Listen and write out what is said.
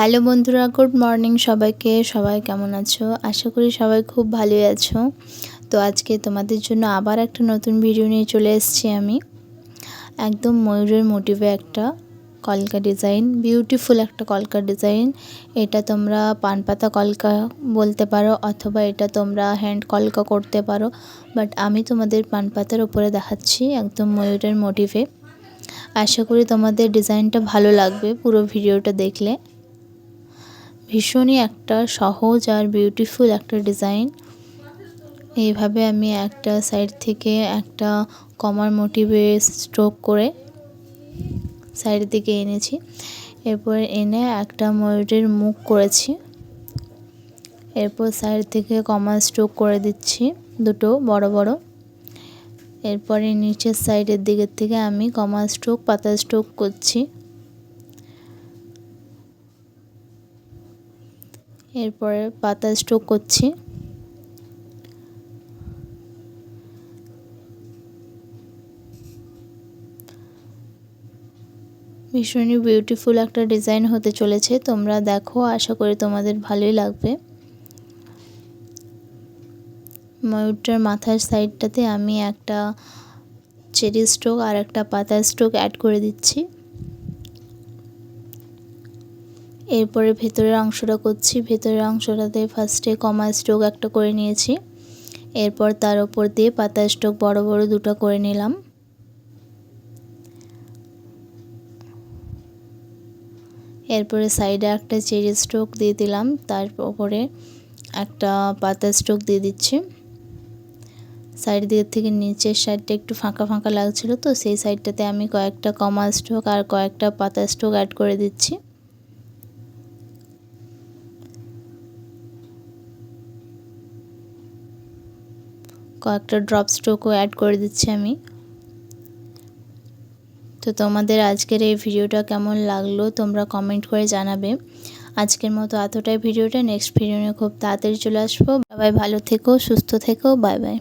Hello বন্ধুরা, good morning সবাইকে। সবাই কেমন আছো? আশা করি সবাই খুব ভালোই আছো। তো আজকে তোমাদের জন্য আবার একটা নতুন ভিডিও নিয়ে চলে এসেছি আমি। একদম ময়ূরের মোটিভে একটা কলকা ডিজাইন বিউটিফুল একটা কলকা ডিজাইন এটা তোমরা পানপাতা কলকা বলতে পারো, অথবা এটা তোমরা হ্যান্ড কলকা করতে পারো। বাট আমি তোমাদের পানপাতার উপরে দেখাচ্ছি একদম ময়ূরের মোটিভে আশা করি তোমাদের ডিজাইনটা ভালো লাগবে পুরো ভিডিওটা দেখলে। ভীষণই একটা সহজ আর বিউটিফুল একটা ডিজাইন এইভাবে আমি একটা সাইড থেকে একটা কমার মোটিভে স্ট্রোক করে সাইড দিকে এনেছি। এরপর এনে একটা ময়ূরের মুখ করেছি। এরপর সাইড থেকে কমা স্ট্রোক করে দিচ্ছি দুটো, বড় বড়। এরপরে নিচের সাইডের দিকের থেকে আমি কমা স্ট্রোক পাতা স্ট্রোক করছি। এরপরে পাতা স্ট্রোক করছি। ভীষণই বিউটিফুল একটা ডিজাইন হতে চলেছে। তোমরা দেখো, আশা করি তোমাদের ভালোই লাগবে। ময়ূরটার মাথার সাইডটাতে আমি একটা চেরি স্ট্রোক আর একটা পাতা স্ট্রোক অ্যাড করে দিচ্ছি। এরপরে ভেতরের অংশটা করছি। ভেতরের অংশটাতে ফার্স্টে কমা স্ট্রোক একটা করে নিয়েছি। এরপর তার ওপর দিয়ে পাতা স্ট্রোক বড় বড় দুটো করে নিলাম। এরপরে সাইডে একটা চেরি স্ট্রোক দিয়ে দিলাম। তার ওপরে একটা পাতা স্ট্রোক দিয়ে দিচ্ছি। সাইড দিক থেকে নিচের সাইডটা একটু ফাঁকা ফাঁকা লাগছিল তো সেই সাইডটাতে আমি কয়েকটা কমা স্ট্রোক আর কয়েকটা পাতা স্ট্রোক অ্যাড করে দিচ্ছি। কয়েকটা ড্রপ স্ট্রোকও অ্যাড করে দিচ্ছি আমি। তো তোমাদের আজকের এই ভিডিওটা কেমন লাগল তোমরা কমেন্ট করে জানাবে। আজকের মতো এতটাই ভিডিওটা নেক্সট ভিডিও নিয়ে খুব তাড়াতাড়ি চলে আসব। সবাই ভালো থেকো, সুস্থ থেকো বাই বাই